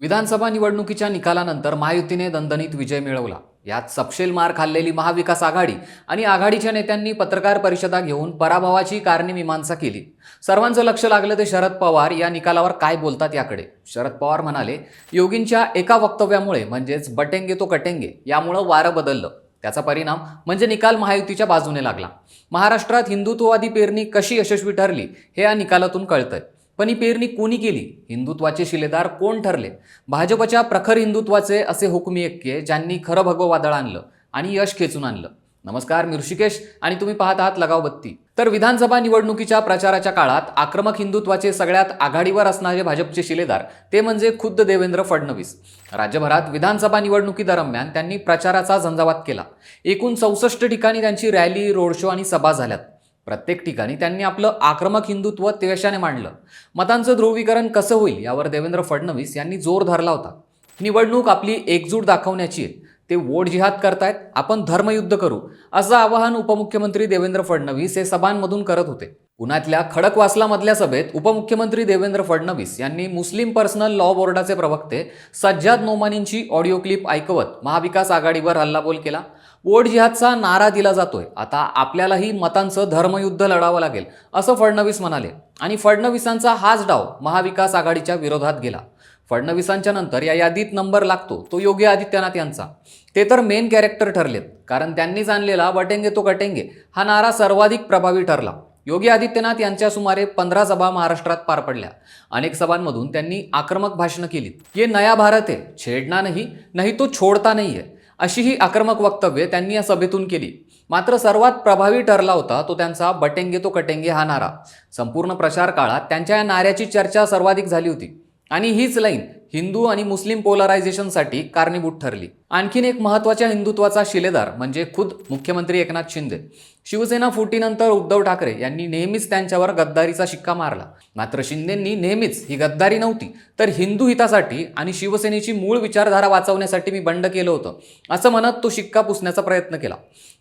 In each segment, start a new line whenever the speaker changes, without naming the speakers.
विधानसभा निवडणुकीच्या निकालानंतर महायुतीने दणदणीत विजय मिळवला. यात सपशेल मार खाल्लेली महाविकास आघाडी आणि आघाडीच्या नेत्यांनी पत्रकार परिषदा घेऊन पराभवाची कारणी केली. सर्वांचं लक्ष लागलं ते शरद पवार या निकालावर काय बोलतात याकडे. शरद पवार म्हणाले योगींच्या एका वक्तव्यामुळे म्हणजेच बटेंगे तो कटेंगे यामुळं वारं बदललं. त्याचा परिणाम म्हणजे निकाल महायुतीच्या बाजूने लागला. महाराष्ट्रात हिंदुत्ववादी पेरणी कशी यशस्वी ठरली हे या निकालातून कळतंय. पण ही पेरणी कोणी केली? हिंदुत्वाचे शिलेदार कोण ठरले? भाजपच्या प्रखर हिंदुत्वाचे असे हुकमी एक्के ज्यांनी खरं भगवं वादळ आणलं आणि यश खेचून आणलं. नमस्कार मी ऋषिकेश आणि तुम्ही पाहत आहात लगाव बत्ती. तर विधानसभा निवडणुकीच्या प्रचाराच्या काळात आक्रमक हिंदुत्वाचे सगळ्यात आघाडीवर असणारे भाजपचे शिलेदार ते म्हणजे खुद्द देवेंद्र फडणवीस. राज्यभरात विधानसभा निवडणुकीदरम्यान त्यांनी प्रचाराचा झंझावात केला. एकूण चौसष्ट ठिकाणी त्यांची रॅली रोड शो आणि सभा झाल्यात. प्रत्येक ठिकाणी त्यांनी आपलं आक्रमक हिंदुत्व तेशाने मांडलं. मतांचं ध्रुवीकरण कसं होईल यावर देवेंद्र फडणवीस यांनी जोर धरला होता. निवडणूक आपली एकजूट दाखवण्याची आहे. ते वोट जिहाद करतायत आपण धर्मयुद्ध करू. असं आवाहन उपमुख्यमंत्री देवेंद्र फडणवीस हे सभांमधून करत होते. पुण्यातल्या खडकवासलामधल्या सभेत उपमुख्यमंत्री देवेंद्र फडणवीस यांनी मुस्लिम पर्सनल लॉ बोर्डाचे प्रवक्ते सज्जाद नोमानींची ऑडिओ क्लिप ऐकवत महाविकास आघाडीवर हल्लाबोल केला. वोट जिहादचा नारा दिला जातोय. आता आपल्यालाही मतांचं धर्मयुद्ध लढावं लागेल असं फडणवीस म्हणाले. आणि फडणवीसांचा हाच डाव महाविकास आघाडीच्या विरोधात गेला. फडणवीसांच्या नंतर या यादीत नंबर लागतो तो योगी आदित्यनाथ यांचा. ते तर मेन कॅरेक्टर ठरलेत कारण त्यांनीच आणलेला बटेंगे तो कटेंगे हा नारा सर्वाधिक प्रभावी ठरला. योगी आदित्यनाथ यांच्या सुमारे पंधरा सभा महाराष्ट्रात पार पडल्या. अनेक सभांमधून त्यांनी आक्रमक भाषणं केली ये नया भारत आहे छेडना नाही नाही तो छोडता नाही आहे अशी ही आक्रमक वक्तव्ये त्यांनी या सभेतून केली. मात्र सर्वात प्रभावी ठरला होता तो त्यांचा बटेंगे तो कटेंगे हा नारा. संपूर्ण प्रचार काळात त्यांच्या या नाऱ्याची चर्चा सर्वाधिक झाली होती. आणि हीच लाईन हिंदू आणि मुस्लिम पोलरायझेशनसाठी कारणीभूत ठरली. आणखीन एक महत्त्वाच्या हिंदुत्वाचा शिलेदार म्हणजे खुद मुख्यमंत्री एकनाथ शिंदे. शिवसेना फुटीनंतर उद्धव ठाकरे यांनी नेहमीच त्यांच्यावर गद्दारीचा शिक्का मारला. मात्र शिंदेंनी नेहमीच ही गद्दारी नव्हती तर हिंदू हितासाठी आणि शिवसेनेची मूळ विचारधारा वाचवण्यासाठी मी बंड केलं होतं असं म्हणत तो शिक्का पुसण्याचा प्रयत्न केला.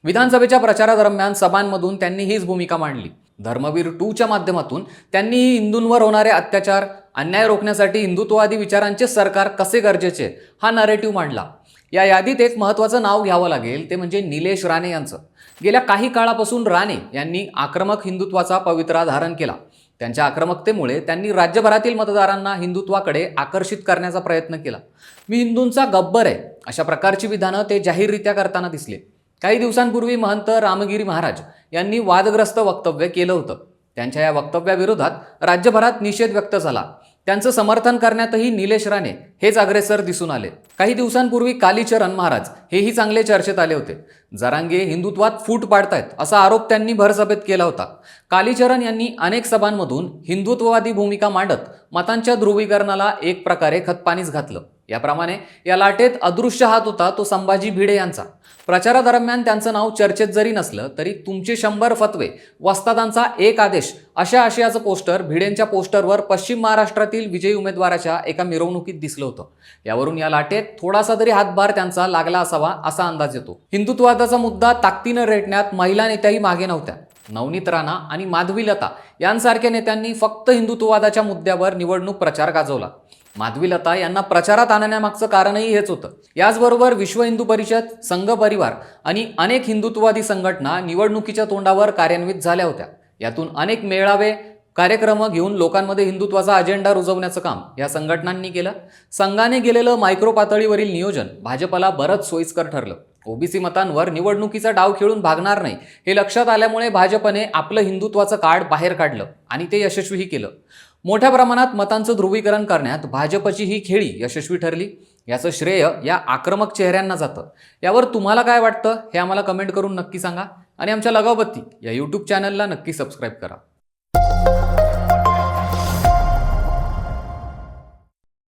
विधानसभेच्या प्रचारादरम्यान सभांमधून त्यांनी हीच भूमिका मांडली. धर्मवीर टूच्या माध्यमातून त्यांनी हिंदूंवर होणारे अत्याचार अन्याय रोखण्यासाठी हिंदुत्ववादी विचारांचे सरकार कसे गरजेचे? हा नरेटिव्ह मांडला. या यादीत एक महत्त्वाचं नाव घ्यावं लागेल ते म्हणजे निलेश राणे यांचं. गेल्या काही काळापासून राणे यांनी आक्रमक हिंदुत्वाचा पवित्रा धारण केला. त्यांच्या आक्रमकतेमुळे त्यांनी राज्यभरातील मतदारांना हिंदुत्वाकडे आकर्षित करण्याचा प्रयत्न केला. मी हिंदूंचा गब्बर आहे अशा प्रकारची विधानं ते जाहीररित्या करताना दिसले. काही दिवसांपूर्वी महंत रामगिरी महाराज यांनी वादग्रस्त वक्तव्य केलं होतं. त्यांच्या या वक्तव्याविरोधात राज्यभरात निषेध व्यक्त झाला. त्यांचं समर्थन करण्यातही निलेश राणे हेच अग्रेसर दिसून आले. काही दिवसांपूर्वी कालीचरण महाराज हेही चांगले चर्चेत आले होते. जरांगे हिंदुत्वात फूट पाडतायत असा आरोप त्यांनी भरसभेत केला होता. कालीचरण यांनी अनेक सभांमधून हिंदुत्ववादी भूमिका मांडत मतांच्या ध्रुवीकरणाला एक प्रकारे खतपाणीच घातलं. याप्रमाणे या लाटेत अदृश्य हात होता तो संभाजी भिडे यांचा. प्रचारादरम्यान त्यांचं नाव चर्चेत जरी नसलं तरी तुमचे शंभर फतवे वस्तादांचा एक आदेश अशा आशयाचं पोस्टर भिडेंच्या पोस्टरवर पश्चिम महाराष्ट्रातील विजयी उमेदवाराच्या एका मिरवणुकीत दिसलं होतं. यावरून या लाटेत थोडासा तरी हातभार त्यांचा लागला असावा असा अंदाज येतो. हिंदुत्वादाचा मुद्दा ताकदीनं रेटण्यात महिला नेत्याही मागे नव्हत्या. नवनीत राणा आणि माधवी लता यांसारख्या नेत्यांनी फक्त हिंदुत्ववादाच्या मुद्द्यावर निवडणूक प्रचार गाजवला. माधवीलता यांना प्रचारात आणण्यामागचं कारणही हेच होतं. याचबरोबर विश्व हिंदू परिषद संघ परिवार आणि अनेक हिंदुत्ववादी संघटना निवडणुकीच्या तोंडावर कार्यान्वित झाल्या होत्या. यातून अनेक मेळावे कार्यक्रम घेऊन लोकांमध्ये हिंदुत्वाचा अजेंडा रुजवण्याचं काम या संघटनांनी केलं. संघाने गेलेलं मायक्रो पातळीवरील नियोजन भाजपला बरंच सोयीस्कर ठरलं. ओबीसी मतांवर निवडणुकीचा डाव खेळून भागणार नाही हे लक्षात आल्यामुळे भाजपने आपलं हिंदुत्वाचं कार्ड बाहेर काढलं आणि ते यशस्वीही केलं. मोठ्या प्रमाणात मतांचं ध्रुवीकरण करण्यात भाजपची ही खेळी यशस्वी ठरली. याचं श्रेय या आक्रमक चेहऱ्यांना जातं. यावर तुम्हाला काय वाटतं? हे आम्हाला कमेंट करून नक्की सांगा. आणि आमच्या लगावबत्ती या यूट्यूब चॅनलला नक्की सबस्क्राईब करा.